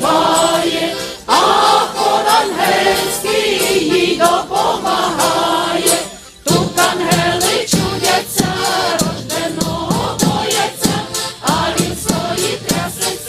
співає, а хор ангельський їй допомагає. Тут ангели чудяться, рожденого бояться, а він стоїть трясеться,